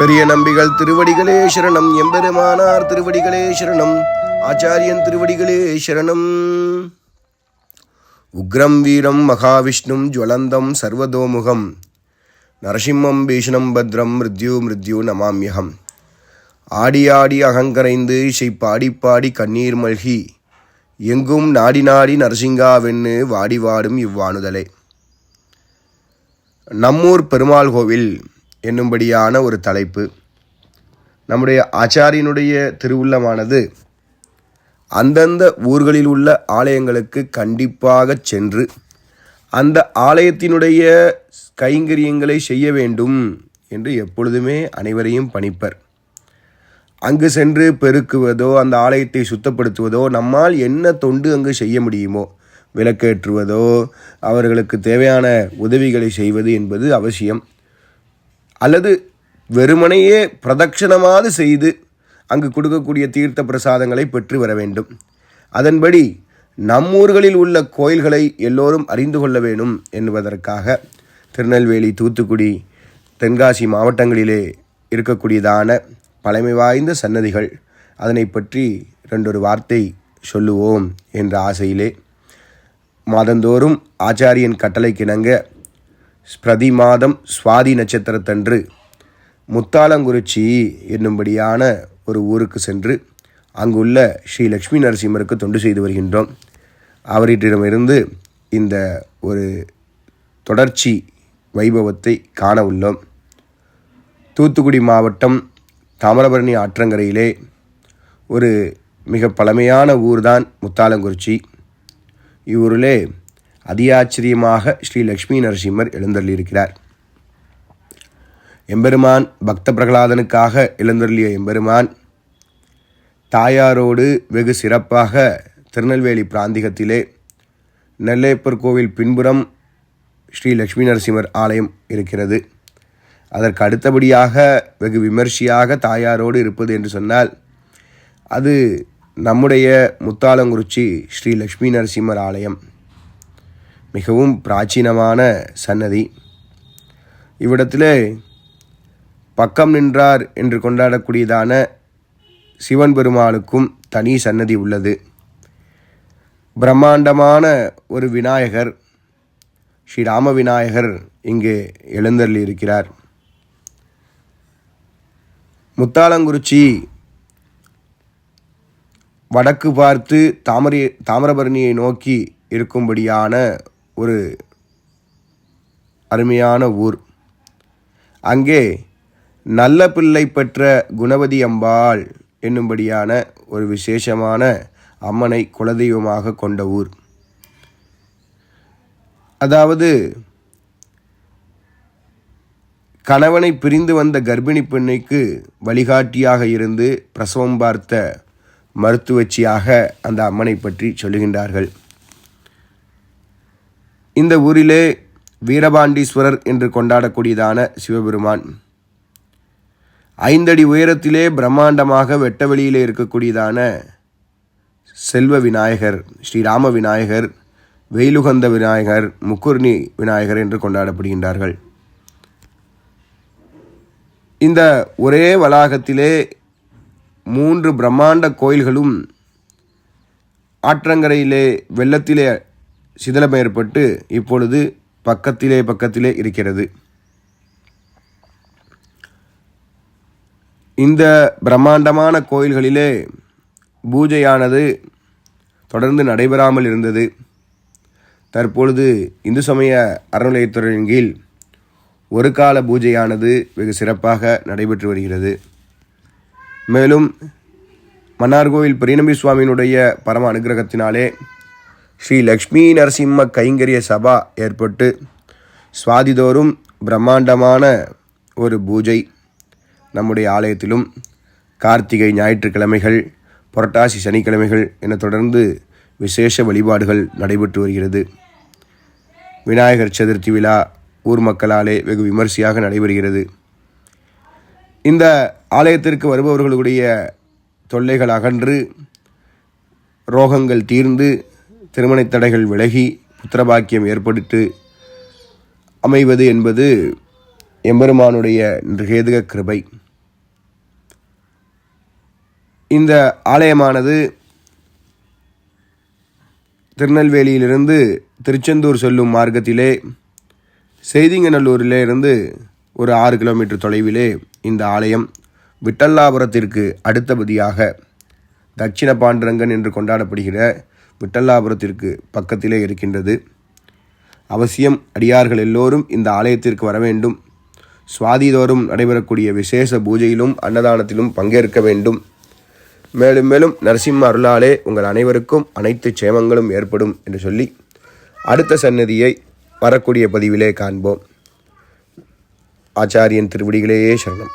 பெரிய நம்பிகள் திருவடிகளே சரணம் எம்பெருமானார் திருவடிகளே சரணம் ஆச்சாரியன் திருவடிகளே சரணம். உக்ரம் வீரம் மகாவிஷ்ணும் ஜுவலந்தம் சர்வதோமுகம் நரசிம்மம் பீஷணம் பத்ரம் மிருத்யு மிருத்யு நமாமியகம். ஆடி ஆடி அகங்கரைந்து இசை பாடி பாடி கண்ணீர் மல்கி எங்கும் நாடி நாடி நரசிங்காவென்னு வாடி வாடும் இவ்வாணுதலே நம்மூர் பெருமாள் கோவில் என்னும்படியான ஒரு தலைப்பு. நம்முடைய ஆச்சாரியனுடைய திருவுள்ளமானது அந்தந்த ஊர்களில் உள்ள ஆலயங்களுக்கு கண்டிப்பாக சென்று அந்த ஆலயத்தினுடைய கைங்கரியங்களை செய்ய வேண்டும் என்று எப்பொழுதுமே அனைவரையும் பணிப்பர். அங்கு சென்று பெருக்குவதோ அந்த ஆலயத்தை சுத்தப்படுத்துவதோ நம்மால் என்ன தொண்டு அங்கு செய்ய முடியுமோ விளக்கேற்றுவதோ அவர்களுக்கு தேவையான உதவிகளை செய்வது என்பது அவசியம். அல்லது வெறுமனையே பிரதட்சணமாவது செய்து அங்கு கொடுக்கக்கூடிய தீர்த்த பிரசாதங்களை பெற்று வர வேண்டும். அதன்படி நம்மூர்களில் உள்ள கோயில்களை எல்லோரும் அறிந்து கொள்ள வேண்டும் என்பதற்காக திருநெல்வேலி தூத்துக்குடி தென்காசி மாவட்டங்களிலே இருக்கக்கூடியதான பழமை வாய்ந்த சன்னதிகள். அதனை பற்றி ரெண்டொரு வார்த்தை சொல்லுவோம் என்ற ஆசையிலே மாதந்தோறும் ஆச்சாரியன் கட்டளைக்கிணங்க ஸ்பிரதி மாதம் சுவாதி நட்சத்திரத்தன்று முத்தாலங்குறிச்சி என்னும்படியான ஒரு ஊருக்கு சென்று அங்குள்ள ஸ்ரீ லக்ஷ்மி நரசிம்மருக்கு தொண்டு செய்து வருகின்றோம். அவரிடமிருந்து இந்த ஒரு தொடர்ச்சி வைபவத்தை காண உள்ளோம். தூத்துக்குடி மாவட்டம் தாமிரபரணி ஆற்றங்கரையிலே ஒரு மிக பழமையான ஊர்தான் முத்தாலங்குறிச்சி. இவ்வூரிலே அதியாச்சரியமாக ஸ்ரீ லக்ஷ்மி நரசிம்மர் எழுந்தருளியிருக்கிறார். எம்பெருமான் பக்த பிரகலாதனுக்காக எழுந்தருளிய எம்பெருமான் தாயாரோடு வெகு சிறப்பாக திருநெல்வேலி பிராந்திகத்திலே நெல்லையப்பர் கோவில் பின்புறம் ஸ்ரீ லக்ஷ்மி நரசிம்மர் ஆலயம் இருக்கிறது. அதற்கு அடுத்தபடியாக வெகு விமர்சையாக தாயாரோடு இருப்பது என்று சொன்னால் அது நம்முடைய முத்தாலங்குறிச்சி ஸ்ரீ லக்ஷ்மி நரசிம்மர் ஆலயம். மிகவும் பிராச்சீனமான சன்னதி. இவ்விடத்தில் பக்கம் நின்றார் என்று கொண்டாடக்கூடியதான சிவன் பெருமாளுக்கும் தனி சன்னதி உள்ளது. பிரம்மாண்டமான ஒரு விநாயகர் ஸ்ரீராம விநாயகர் இங்கு எழுந்தருளி இருக்கிறார் முத்தாலங்குறிச்சி வடக்கு பார்த்து தாமரை தாமிரபரணியை நோக்கி இருக்கும்படியான ஒரு அருமையான ஊர். அங்கே நல்ல பிள்ளை பெற்ற குணவதி அம்பாள் என்னும்படியான ஒரு விசேஷமான அம்மனை குலதெய்வமாக கொண்ட ஊர். அதாவது கணவனை பிரிந்து வந்த கர்ப்பிணி பெண்ணுக்கு வழிகாட்டியாக இருந்து பிரசவம் பார்த்த மருத்துவச்சியாக அந்த அம்மனை பற்றி சொல்லுகின்றார்கள். இந்த ஊரிலே வீரபாண்டீஸ்வரர் என்று கொண்டாடக்கூடியதான சிவபெருமான். ஐந்தடி உயரத்திலே பிரம்மாண்டமாக வெட்டவெளியிலே இருக்கக்கூடியதான செல்வ விநாயகர் ஸ்ரீராம விநாயகர் வெயிலுகந்த விநாயகர் முக்குர்ணி விநாயகர் என்று கொண்டாடப்படுகின்றார்கள். இந்த ஒரே வளாகத்திலே மூன்று பிரம்மாண்ட கோயில்களும் ஆற்றங்கரையிலே வெள்ளத்திலே சிதலம் ஏற்பட்டு இப்பொழுது பக்கத்திலே பக்கத்திலே இருக்கிறது. இந்த பிரம்மாண்டமான கோயில்களிலே பூஜையானது தொடர்ந்து நடைபெறாமல் இருந்தது. தற்பொழுது இந்து சமய அறநிலையத்துறையின் கீழ் ஒரு கால பூஜையானது வெகு சிறப்பாக நடைபெற்று வருகிறது. மேலும் மன்னார்கோவில் பெரியநம்பி சுவாமியினுடைய பரம அனுகிரகத்தினாலே ஸ்ரீ லக்ஷ்மி நரசிம்ம கைங்கரிய சபா ஏற்பட்டு சுவாதிதோறும் பிரம்மாண்டமான ஒரு பூஜை நம்முடைய ஆலயத்திலும் கார்த்திகை ஞாயிற்றுக்கிழமைகள் புரட்டாசி சனிக்கிழமைகள் என தொடர்ந்து விசேஷ வழிபாடுகள் நடைபெற்று வருகிறது. விநாயகர் சதுர்த்தி விழா ஊர் மக்களாலே வெகு விமர்சையாக நடைபெறுகிறது. இந்த ஆலயத்திற்கு வருபவர்களுடைய தொல்லைகள் அகன்று ரோகங்கள் தீர்ந்து திருமணத் தடைகள் விலகி புத்திரபாக்கியம் ஏற்படுத்து அமைவது என்பது எம்பெருமானுடைய நிர்ஹேதுக கிருபை. இந்த ஆலயமானது திருநெல்வேலியிலிருந்து திருச்செந்தூர் செல்லும் மார்க்கத்திலே செய்திங்கநல்லூரிலே இருந்து ஒரு ஆறு கிலோமீட்டர் தொலைவிலே இந்த ஆலயம் விட்டல்லாபுரத்திற்கு அடுத்தபடியாக தட்சிண பாண்டரங்கன் என்று கொண்டாடப்படுகிற விட்டல்லாபுரத்திற்கு பக்கத்திலே இருக்கின்றது. அவசியம் அடியார்கள் எல்லோரும் இந்த ஆலயத்திற்கு வர வேண்டும். சுவாதிதோறும் நடைபெறக்கூடிய விசேஷ பூஜையிலும் அன்னதானத்திலும் பங்கேற்க வேண்டும். மேலும் மேலும் நரசிம்ம அருளாலே உங்கள் அனைவருக்கும் அனைத்து சேமங்களும் ஏற்படும் என்று சொல்லி அடுத்த சன்னதியை வரக்கூடிய பதிவிலே காண்போம். ஆச்சாரியன் திருவடிகளேயே சரணம்.